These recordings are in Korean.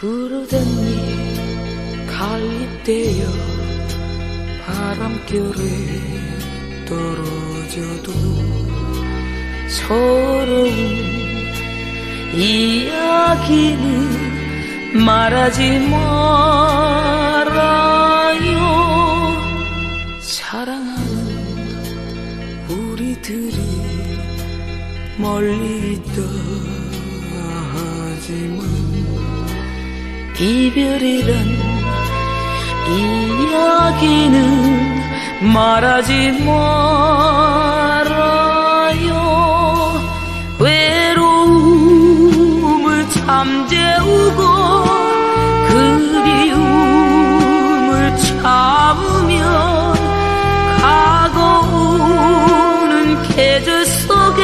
부르던 이 갈립되어 바람결에 떨어져도 서러운 이야기는 말하지 말 사랑하는 우리들이 멀리 있다 하지만 이별이란 이야기는 말하지 말아요. 외로움을 잠재우고 그리움을 참 계절 속에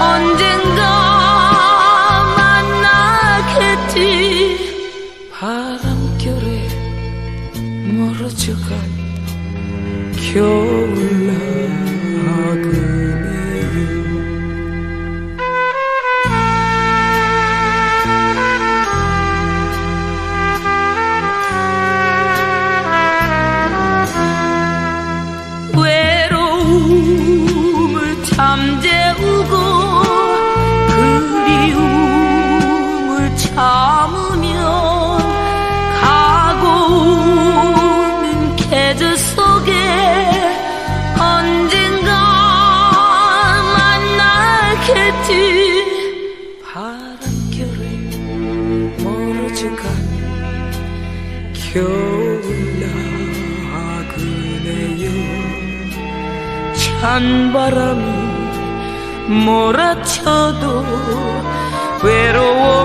언젠가 만나겠지. 바람결에 멀어져간 겨울나 만나겠지. 바람결에 멀어져간 겨울나그네요. 찬바람이 몰아쳐도 외로워